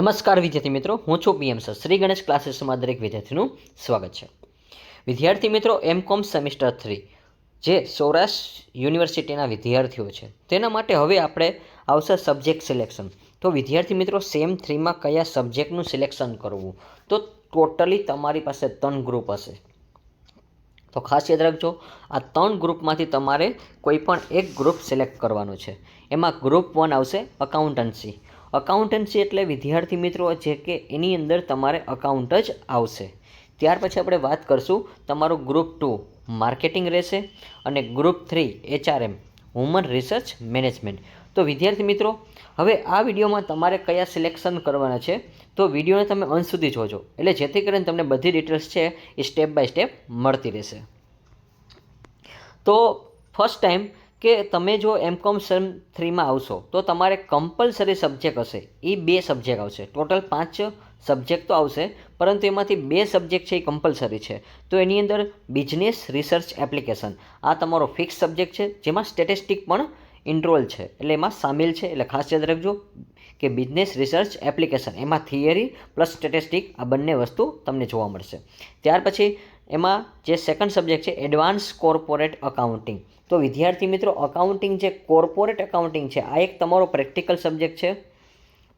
નમસ્કાર વિદ્યાર્થી મિત્રો, હું છું પીએમ સર. શ્રી ગણેશ ક્લાસીસમાં દરેક વિદ્યાર્થીનું સ્વાગત છે. વિદ્યાર્થી મિત્રો એમ કોમ સેમિસ્ટર થ્રી, જે સૌરાષ્ટ્ર યુનિવર્સિટીના વિદ્યાર્થીઓ છે, તેના માટે હવે આપણે આવશે સબ્જેક્ટ સિલેક્શન. તો વિદ્યાર્થી મિત્રો, સેમ થ્રીમાં કયા સબ્જેક્ટનું સિલેક્શન કરવું? તો ટોટલી તમારી પાસે ત્રણ ગ્રુપ હશે. તો ખાસ યાદ રાખજો, આ ત્રણ ગ્રુપમાંથી તમારે કોઈ પણ એક ગ્રુપ સિલેક્ટ કરવાનું છે. એમાં ગ્રુપ વન આવશે અકાઉન્ટન્સી અકાઉન્ટન્સી એટલે વિદ્યાર્થી મિત્રો જે કે એની અંદર તમારે અકાઉન્ટ જ આવશે. ત્યાર પછી આપણે વાત કરશું તમારું ગ્રુપ ટુ માર્કેટિંગ રહેશે અને group three HRM human research management તો વિદ્યાર્થી મિત્રો, હવે આ વિડીયોમાં તમારે કયા સિલેક્શન કરવાના છે? તો વિડીયોને તમે અંત સુધી જોજો. એટલે જેથી કરીને તમને બધી ડિટેલ્સ છે એ સ્ટેપ બાય સ્ટેપ મળતી રહેશે. તો ફર્સ્ટ ટાઈમ કે તમે જો એમ કોમ સેમ થ્રીમાં આવશો, તો તમારે કમ્પલસરી સબ્જેક્ટ હશે. એ બે સબ્જેક્ટ આવશે. ટોટલ પાંચ સબ્જેક્ટ તો આવશે, પરંતુ એમાંથી બે સબ્જેક્ટ છે એ કમ્પલસરી છે. તો એની અંદર બિઝનેસ રિસર્ચ એપ્લિકેશન આ તમારો ફિક્સ સબ્જેક્ટ છે, જેમાં સ્ટેટિસ્ટિક પણ ઇન્ટ્રોલ છે. એટલે એમાં સામેલ છે, એટલે ખાસ યાદ રાખજો કે બિઝનેસ રિસર્ચ એપ્લિકેશન એમાં થિયરી પ્લસ સ્ટેટિસ્ટિક આ બંને વસ્તુ તમને જોવા મળશે. ત્યાર પછી એમાં જે સેકન્ડ સબ્જેક્ટ છે એડવાન્સ કોર્પોરેટ અકાઉન્ટિંગ તો વિદ્યાર્થી મિત્રો અકાઉન્ટિંગ જે કોર્પોરેટ અકાઉન્ટિંગ છે, આ એક તમારો પ્રેક્ટિકલ સબ્જેક્ટ છે.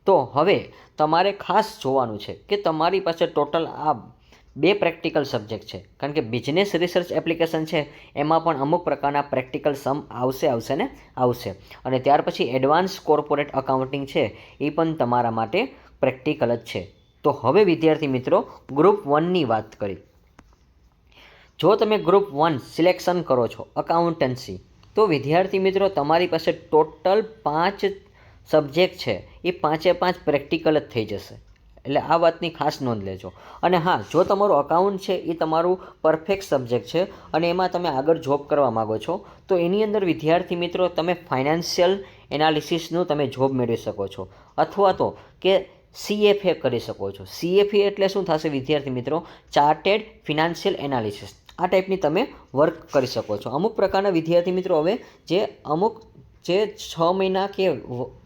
તો હવે તમારે ખાસ જોવાનું છે કે તમારી પાસે ટોટલ આ બે પ્રેક્ટિકલ સબ્જેક્ટ છે. કારણ કે બિઝનેસ રિસર્ચ એપ્લિકેશન છે, એમાં પણ અમુક પ્રકારના પ્રેક્ટિકલ સમ આવશે આવશે ને? આવશે. અને ત્યાર પછી એડવાન્સ કોર્પોરેટ અકાઉન્ટિંગ છે, એ પણ તમારા માટે પ્રેક્ટિકલ જ છે. તો હવે વિદ્યાર્થી મિત્રો ગ્રુપ વનની વાત કરી જો તમે ગ્રુપ વન સિલેક્શન કરો છો અકાઉન્ટન્સી તો વિદ્યાર્થી મિત્રો તમારી પાસે ટોટલ પાંચ સબ્જેક્ટ છે. એ પાંચે પાંચ પ્રેક્ટિકલ જ થઈ જશે. એટલે આ વાતની ખાસ નોંધ લેજો. અને હા, જો તમારું અકાઉન્ટ છે, એ તમારું પરફેક્ટ સબ્જેક્ટ છે અને એમાં તમે આગળ જોબ કરવા માગો છો, તો એની અંદર વિદ્યાર્થી મિત્રો તમે ફાઇનાન્શિયલ એનાલિસિસનું તમે જોબ મેળવી શકો છો. અથવા તો કે સીએફએ કરી શકો છો. સીએફએ એટલે શું થશે વિદ્યાર્થી મિત્રો? ચાર્ટેડ ફિનાન્શિયલ એનાલિસિસ આ ટાઈપની તમે વર્ક કરી શકો છો. અમુક પ્રકારના વિદ્યાર્થી મિત્રો હવે જે અમુક જે છ મહિના કે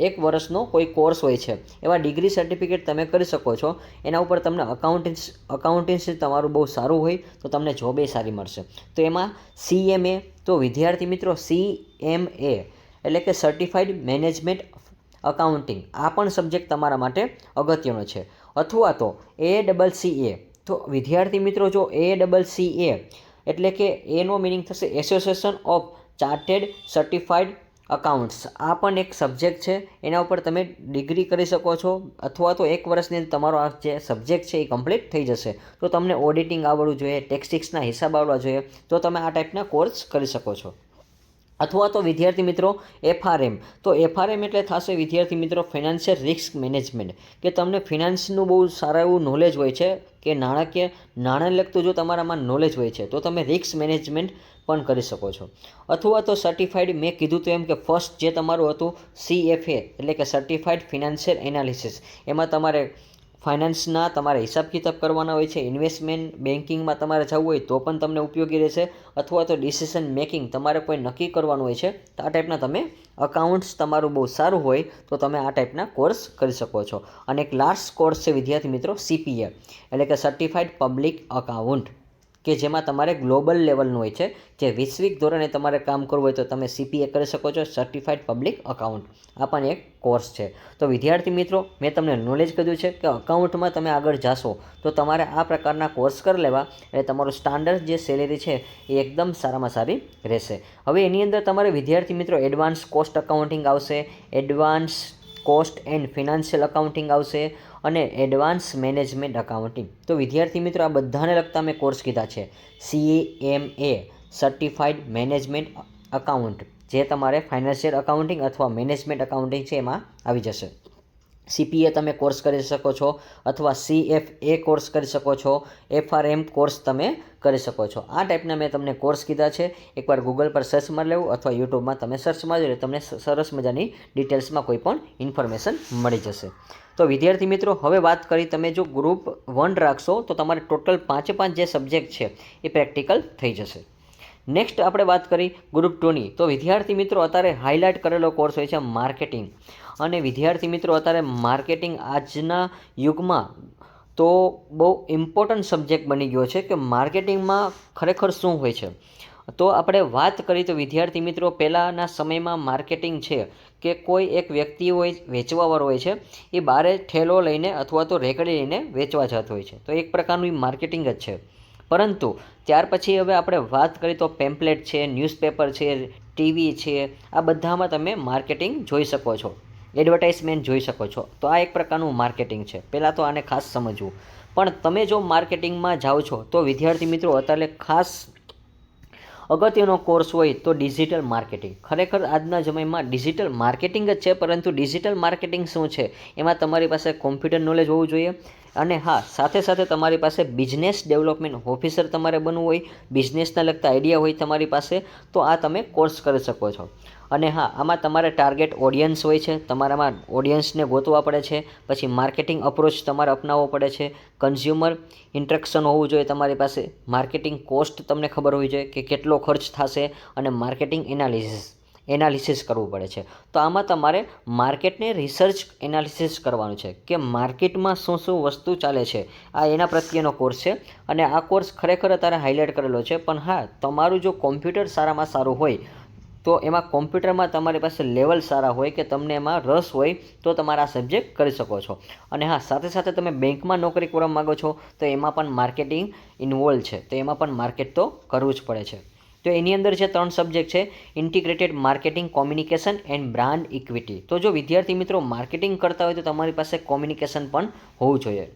એક વર્ષનો કોઈ કોર્સ હોય છે, એવા ડિગ્રી સર્ટિફિકેટ તમે કરી શકો છો. એના ઉપર તમને અકાઉન્ટન્સ અકાઉન્ટન્સી તમારું બહુ સારું હોય તો તમને જોબ સારી મળશે. તો એમાં સીએમએ તો વિદ્યાર્થી મિત્રો સી એમ એ એટલે કે સર્ટિફાઈડ મેનેજમેન્ટ અકાઉન્ટિંગ આ પણ સબ્જેક્ટ તમારા માટે અગત્યનો છે. અથવા તો એ ડબલ સી એ તો વિદ્યાર્થી મિત્રો જો એ ડબલ સી એ એટલે કે એનો મિનિંગ થશે association of chartered certified accounts આ પણ એક સબ્જેક્ટ છે. એના ઉપર તમે ડિગ્રી કરી શકો છો, અથવા તો એક વર્ષની અંદર તમારો આ જે સબ્જેક્ટ છે એ કમ્પ્લીટ થઈ જશે. તો તમને ઓડિટિંગ આવડવું જોઈએ ટેક્સટિક્સના હિસાબ આવડવા જોઈએ, તો તમે આ ટાઈપના કોર્સ કરી શકો છો. અથવા તો વિદ્યાર્થી મિત્રો એફઆરએમ. તો એફઆરએમ એટલે થશે વિદ્યાર્થી મિત્રો ફિનાન્શિયલ રિસ્ક મેનેજમેન્ટ, કે તમને ફિનાન્સનું બહુ સારા એવું નોલેજ હોય છે, કે નાણાકીય નાણાં લગતું જો તમારામાં નોલેજ હોય છે, તો તમે રિસ્ક મેનેજમેન્ટ પણ કરી શકો છો. અથવા તો સર્ટિફાઈડ મેં કીધું તો એમ કે ફર્સ્ટ જે તમારું હતું સીએફએ એટલે કે સર્ટિફાઈડ ફિનાન્શિયલ એનાલિસિસ એમાં તમારે ફાઇનાન્સના તમારે હિસાબ કિતાબ કરવાના હોય છે, ઇન્વેસ્ટમેન્ટ બેન્કિંગમાં તમારે જવું હોય તો પણ તમને ઉપયોગી રહેશે, અથવા તો ડિસિઝન મેકિંગ તમારે કોઈ નક્કી કરવાનું હોય છે, તો આ ટાઈપના તમે અકાઉન્ટ્સ તમારું બહુ સારું હોય, તો તમે આ ટાઈપના કોર્સ કરી શકો છો. અને એક લાસ્ટ કોર્સ છે વિદ્યાર્થી મિત્રો સીપીએ એટલે કે સર્ટિફાઈડ પબ્લિક અકાઉન્ટ કે જેમાં તમારે ગ્લોબલ લેવલનું હોય છે, જે વૈશ્વિક ધોરણે તમારે કામ કરવું હોય તો તમે સીપીએ કરી શકો છો સર્ટિફાઈડ પબ્લિક અકાઉન્ટ આ પણ એક કોર્સ છે. તો વિદ્યાર્થી મિત્રો, મેં તમને નોલેજ કર્યું છે કે અકાઉન્ટમાં તમે આગળ જાશો, તો તમારે આ પ્રકારના કોર્સ કરી લેવા એટલે તમારું સ્ટાન્ડર્ડ જે સેલેરી છે એ એકદમ સારામાં સારી રહેશે. હવે એની અંદર તમારે વિદ્યાર્થી મિત્રો એડવાન્સ કોસ્ટ અકાઉન્ટિંગ આવશે advance cost and financial accounting આવશે અને એડવાન્સ મેનેજમેન્ટ અકાઉન્ટિંગ. તો વિદ્યાર્થી મિત્રો, આ બધાને લગતા મેં કોર્સ કીધા છે. C M A certified management account જે તમારે ફાઇનાન્શિયલ અકાઉન્ટિંગ અથવા મેનેજમેન્ટ અકાઉન્ટિંગ છે એમાં આવી જશે. સીપીએ તમે કોર્સ કરી શકો છો અથવા સી એફ એ કોર્સ કરી શકો છો. એફઆરએમ કોર્સ તમે કરી શકો છો. આ ટાઈપના મેં તમને કોર્સ કીધા છે. એકવાર ગૂગલ પર સર્ચ મારી લેવું અથવા યુટ્યુબમાં તમે સર્ચ મારી લો તમને સરસ મજાની ડિટેલ્સમાં કોઈ પણ ઇન્ફોર્મેશન મળી જશે. તો વિદ્યાર્થી મિત્રો, હવે વાત કરી તમે જો ગ્રુપ વન રાખશો તો તમારે ટોટલ પાંચે પાંચ જે સબ્જેક્ટ છે એ પ્રેક્ટિકલ થઈ જશે. નેક્સ્ટ આપણે વાત કરી ગ્રુપ ટુની તો વિદ્યાર્થી મિત્રો, અત્યારે હાઇલાઇટ કરેલો કોર્સ હોય છે માર્કેટિંગ અને વિદ્યાર્થી મિત્રો, અત્યારે માર્કેટિંગ આજના યુગમાં તો બહુ ઇમ્પોર્ટન્ટ સબ્જેક્ટ બની ગયો છે કે માર્કેટિંગમાં ખરેખર શું હોય છે. તો આપણે વાત કરીએ તો વિદ્યાર્થી મિત્રો, પહેલાંના સમયમાં માર્કેટિંગ છે કે કોઈ એક વ્યક્તિ હોય, વેચવાવાળો હોય છે, એ બારે ઠેલો લઈને અથવા તો રેકડી લઈને વેચવા જતો હોય છે. તો એક પ્રકારનું માર્કેટિંગ જ છે. પરંતુ ત્યાર પછી હવે આપણે વાત કરીએ તો પેમ્પલેટ છે ન્યૂઝપેપર છે ટીવી છે, આ બધામાં તમે માર્કેટિંગ જોઈ શકો છો. એડવર્ટાઇઝમેન્ટ જોઈ શકો છો. તો આ એક પ્રકારનું માર્કેટિંગ છે. પહેલાં તો આને ખાસ સમજવું. પણ તમે જો માર્કેટિંગમાં જાઓ છો, તો વિદ્યાર્થી મિત્રો અત્યારે ખાસ અગત્યનો કોર્સ હોય તો ડિજિટલ માર્કેટિંગ. ખરેખર આજના સમયમાં ડિજિટલ માર્કેટિંગ જ છે, પરંતુ ડિજિટલ માર્કેટિંગ શું છે? એમાં તમારી પાસે કોમ્પ્યુટર નોલેજ હોવું જોઈએ. અને હા, સાથે સાથે તમારી પાસે બિઝનેસ ડેવલપમેન્ટ ઓફિસર તમારે બનવું હોય બિઝનેસના લગતા આઈડિયા હોય તમારી પાસે, તો આ તમે કોર્સ કરી શકો છો. અને હા, આમાં તમારે ટાર્ગેટ ઓડિયન્સ હોય છે, તમારામાં ઓડિયન્સને ગોતવા પડે છે, પછી માર્કેટિંગ અપ્રોચ તમારે અપનાવવો પડે છે કન્ઝ્યુમર ઇન્ટ્રેક્શન હોવું જોઈએ તમારી પાસે માર્કેટિંગ કોસ્ટ તમને ખબર હોવી જોઈએ કે કેટલો ખર્ચ થશે અને માર્કેટિંગ એનાલિસિસ એનાલિસિસ કરવું પડે છે. તો આમાં તમારે માર્કેટને રિસર્ચ એનાલિસિસ કરવાનું છે કે માર્કેટમાં શું શું વસ્તુ ચાલે છે. આ એના પ્રત્યેનો કોર્સ છે અને આ કોર્સ ખરેખર અત્યારે હાઇલાઇટ કરેલો છે, પણ હા, તમારું જો કોમ્પ્યુટર સારામાં સારું હોય તો એમાં કોમ્પ્યુટરમાં તમારી પાસે લેવલ સારા હોય કે તમને એમાં રસ હોય તો તમારા આ સબ્જેક્ટ કરી શકો છો. અને હા, સાથે સાથે તમે બેંકમાં નોકરી કરવા માગો છો, તો એમાં પણ માર્કેટિંગ ઇન્વોલ્વ છે. તો એમાં પણ માર્કેટ તો કરવું જ પડે છે. તો એની અંદર જે ત્રણ સબ્જેક્ટ છે integrated marketing communication and brand equity તો જો વિદ્યાર્થી મિત્રો માર્કેટિંગ કરતા હોય તો તમારી પાસે કોમ્યુનિકેશન પણ હોવું જોઈએ.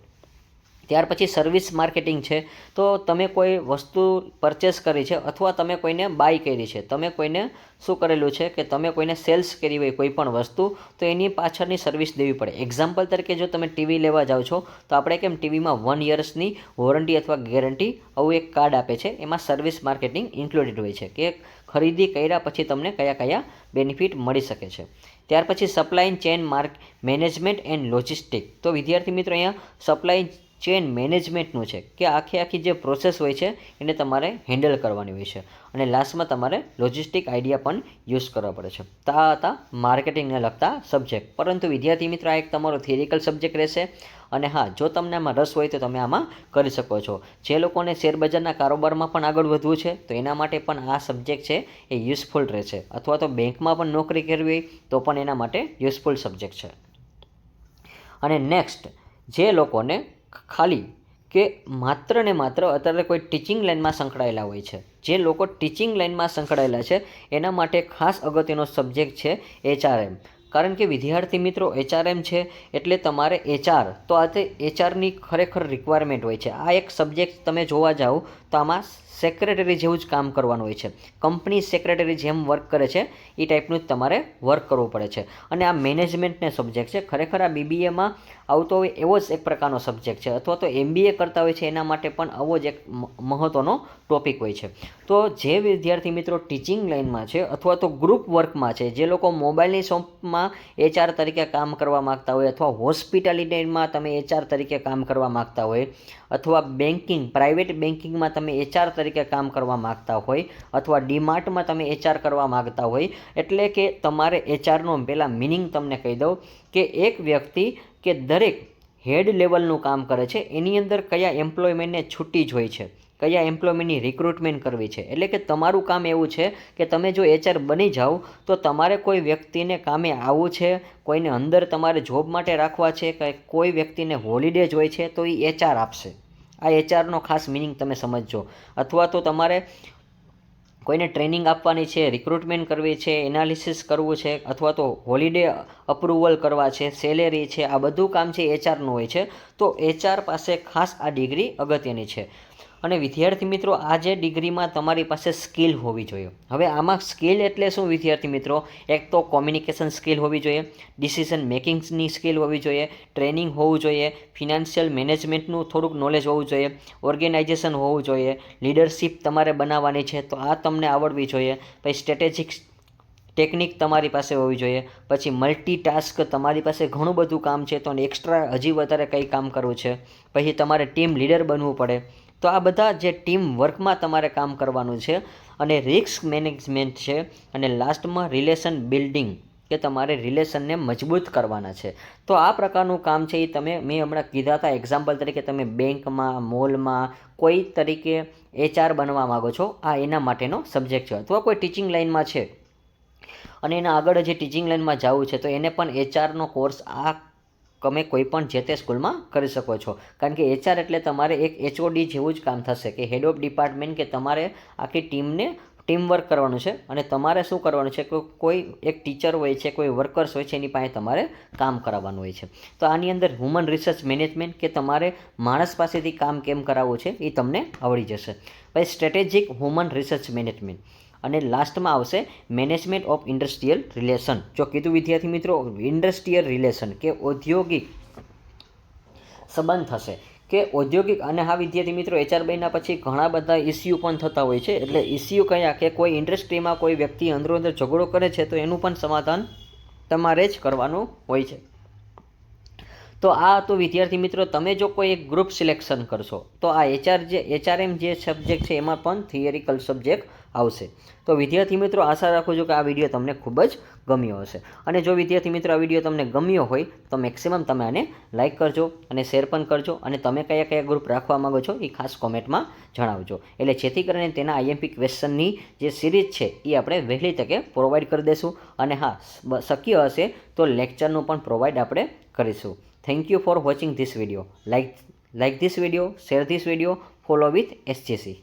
ત્યાર પછી સર્વિસ માર્કેટિંગ છે, તો તમે કોઈ વસ્તુ પરચેસ કરી છે અથવા તમે કોઈને બાય કરી છે, તમે કોઈને શું કરેલું છે કે તમે કોઈને સેલ્સ કરી હોય કોઈ પણ વસ્તુ, તો એની પાછળની સર્વિસ દેવી પડે. એક્ઝામ્પલ તરીકે જો તમે ટીવી લેવા જાઓ છો, તો આપણે કેમ ટીવીમાં વન યર્સની વોરંટી અથવા ગેરંટી આવું એક કાર્ડ આપે છે, એમાં સર્વિસ માર્કેટિંગ ઇન્ક્લુડેડ હોય છે કે ખરીદી કર્યા પછી તમને કયા કયા બેનિફિટ મળી શકે છે. ત્યાર પછી supply chain mark management and logistic તો વિદ્યાર્થી મિત્રો અહીંયા સપ્લાય ચેન મેનેજમેન્ટનું છે કે આખી આખી જે પ્રોસેસ હોય છે, એને તમારે હેન્ડલ કરવાની હોય છે. અને લાસ્ટમાં તમારે લોજિસ્ટિક આઈડિયા પણ યુઝ કરવા પડે છે. તો આ હતા માર્કેટિંગને લગતા સબ્જેક્ટ. પરંતુ વિદ્યાર્થી મિત્રો, આ એક તમારો થિયરિકલ સબ્જેક્ટ રહેશે. અને હા, જો તમને આમાં રસ હોય તો તમે આમાં કરી શકો છો. જે લોકોને શેરબજારના કારોબારમાં પણ આગળ વધવું છે, તો એના માટે પણ આ સબ્જેક્ટ છે એ યુઝફુલ રહેશે. અથવા તો બેંકમાં પણ નોકરી કરવી હોય, તો પણ એના માટે યુઝફુલ સબ્જેક્ટ છે. અને નેક્સ્ટ, જે લોકોને ખાલી કે માત્ર ને માત્ર અત્યારે કોઈ ટીચિંગ લાઇનમાં સંકળાયેલા હોય છે. જે લોકો ટીચિંગ લાઇનમાં સંકળાયેલા છે, એના માટે ખાસ અગત્યનો સબ્જેક્ટ છે એચઆરએમ કારણ કે વિદ્યાર્થી મિત્રો એચઆરએમ છે એટલે તમારે એચઆર તો આ તે એચઆરની ખરેખર રિક્વાયરમેન્ટ હોય છે. આ એક સબ્જેક્ટ તમે જોવા જાઓ, તો આમાં સેક્રેટરી જેવું જ કામ કરવાનું હોય છે. કંપની સેક્રેટરી જેમ વર્ક કરે છે, એ ટાઈપનું જ તમારે વર્ક કરવું પડે છે. અને આ મેનેજમેન્ટને સબ્જેક્ટ છે. ખરેખર આ બીબીએમાં આવતો હોય એવો જ એક પ્રકારનો સબ્જેક્ટ છે અથવા તો એમબીએ કરતા હોય છે એના માટે પણ આવો જ એક મહત્ત્વનો ટોપિક હોય છે. તો જે વિદ્યાર્થી મિત્રો ટીચિંગ લાઇનમાં છે અથવા તો ગ્રુપ વર્કમાં છે, જે લોકો મોબાઈલની શોપમાં એચઆર તરીકે કામ કરવા માગતા હોય અથવા હોસ્પિટાલિટીમાં તમે એચઆર તરીકે કામ કરવા માગતા હોય અથવા બેન્કિંગ પ્રાઇવેટ બેન્કિંગમાં તમે એચઆર તરીકે કામ કરવા માગતા હોય અથવા ડીમાર્ટમાં તમે એચઆર કરવા માગતા હોય, એટલે કે તમારે એચઆરનો પહેલાં મિનિંગ તમને કહી દઉં. કે એક વ્યક્તિ કે દરેક હેડ લેવલનું કામ કરે છે, એની અંદર કયા એમ્પ્લોયમેન્ટને છૂટી જ હોય છે, કયા એમ્પ્લોયમેન્ટની રિક્રુટમેન્ટ કરવી છે. એટલે કે તમારું કામ એવું છે કે તમે જો એચઆર બની જાઓ, તો તમારે કોઈ વ્યક્તિને કામે આવવું છે, કોઈને અંદર તમારે જોબ માટે રાખવા છે, કે કોઈ વ્યક્તિને હોલિડે જ હોય છે, તો એ એચઆર આપશે. આ એચઆરનો ખાસ મિનિંગ તમે સમજજો. અથવા તો તમારે કોઈને ટ્રેનિંગ આપવાની છે રિક્રુટમેન્ટ કરવી છે એનાલિસિસ કરવું છે અથવા તો હોલિડે અપ્રુવલ કરવા છે સેલેરી છે, આ બધું કામ છે એચઆરનું હોય છે. તો એચઆર પાસે ખાસ આ ડિગ્રી અગત્યની છે. અને વિદ્યાર્થી મિત્રો આ જે ડિગ્રીમાં તમારી પાસે સ્કિલ હોવી જોઈએ. હવે આમાં સ્કિલ એટલે શું વિદ્યાર્થી મિત્રો? એક તો કોમ્યુનિકેશન સ્કિલ હોવી જોઈએ, ડિસિઝન મેકિંગની સ્કિલ હોવી જોઈએ, ટ્રેનિંગ હોવું જોઈએ, ફિનાન્શિયલ મેનેજમેન્ટનું થોડુંક નોલેજ હોવું જોઈએ, ઓર્ગેનાઇઝેશન હોવું જોઈએ, લીડરશિપ તમારે બનાવવાની છે તો આ તમને આવડવી જોઈએ. પછી સ્ટ્રેટેજિક ટેકનિક તમારી પાસે હોવી જોઈએ, પછી મલ્ટીટાસ્ક તમારી પાસે ઘણું બધું કામ છે તો એક્સ્ટ્રા હજી વધારે કંઈ કામ કરવું છે. પછી તમારે ટીમ લીડર બનવું પડે. તો આ બધા જે ટીમ વર્કમાં તમારે કામ કરવાનું છે અને રિસ્ક મેનેજમેન્ટ છે અને લાસ્ટમાં રિલેશન બિલ્ડિંગ કે તમારે રિલેશનને મજબૂત કરવાના છે. તો આ પ્રકારનું કામ છે એ તમે, મેં હમણાં કીધા હતા એક્ઝામ્પલ તરીકે તમે બેંકમાં મોલમાં કોઈ તરીકે એચઆર બનવા માગો છો, આ એના માટેનો સબ્જેક્ટ છે. અથવા કોઈ ટીચિંગ લાઇનમાં છે અને એના આગળ જે ટીચિંગ લાઇનમાં જવું છે તો એને પણ એચઆરનો કોર્સ આ તમે કોઈપણ જે તે સ્કૂલમાં કરી શકો છો. કારણ કે એચઆર એટલે તમારે એક એચઓડી જેવું જ કામ થશે કે હેડ ઓફ ડિપાર્ટમેન્ટ કે તમારે આખી ટીમને ટીમ વર્ક કરવાનું છે અને તમારે શું કરવાનું છે કે કોઈ એક ટીચર હોય છે, કોઈ વર્કર્સ હોય છે, એની પાસે તમારે કામ કરાવવાનું હોય છે. તો આની અંદર હ્યુમન રિસર્ચ મેનેજમેન્ટ કે તમારે માણસ પાસેથી કામ કેમ કરાવવું છે, એ તમને આવડી જશે. પછી સ્ટ્રેટેજિક હ્યુમન રિસર્ચ મેનેજમેન્ટ અને લાસ્ટમાં આવશે મેનેજમેન્ટ ઓફ ઇન્ડસ્ટ્રીયલ રિલેશન જો કીધું વિદ્યાર્થી મિત્રો ઇન્ડસ્ટ્રીયલ રિલેશન કે ઔદ્યોગિક સંબંધ થશે. કે ઔદ્યોગિક અને હા વિદ્યાર્થી મિત્રો એચઆર બન્યા પછી ઘણા બધા ઇસ્યુ પણ થતા હોય છે. એટલે ઇસ્યુ કયા? કે કોઈ ઇન્ડસ્ટ્રીમાં કોઈ વ્યક્તિ અંદરો અંદર ઝઘડો કરે છે, તો એનું પણ સમાધાન તમારે જ કરવાનું હોય છે. તો આ તો વિદ્યાર્થી મિત્રો, તમે જો કોઈ એક ગ્રુપ સિલેક્શન કરશો, તો આ એચઆર જે એચઆરએમ જે સબ્જેક્ટ છે, એમાં પણ થિયરિકલ સબ્જેક્ટ આવશે. તો વિદ્યાર્થી મિત્રો, આશા રાખું છું કે આ વીડિયો તમને ખૂબ જ ગમ્યો હશે. અને જો વિદ્યાર્થી મિત્રો આ વીડિયો તમને ગમ્યો હોય, તો મેક્સિમમ તમે આને લાઇક કરજો અને શેર પણ કરજો અને તમે કયા કયા ગ્રુપ રાખવા માગો છો એ ખાસ કોમેન્ટમાં જણાવજો. એટલે જેથી કરીને તેના આઈએમપી ક્વેશ્ચનની જે સિરીઝ છે એ આપણે વહેલી તકે પ્રોવાઈડ કરી દઈશું અને હા શક્ય હશે તો લેક્ચરનું પણ પ્રોવાઈડ આપણે કરીશું. Thank you for watching this video like like this video share this video follow with SGC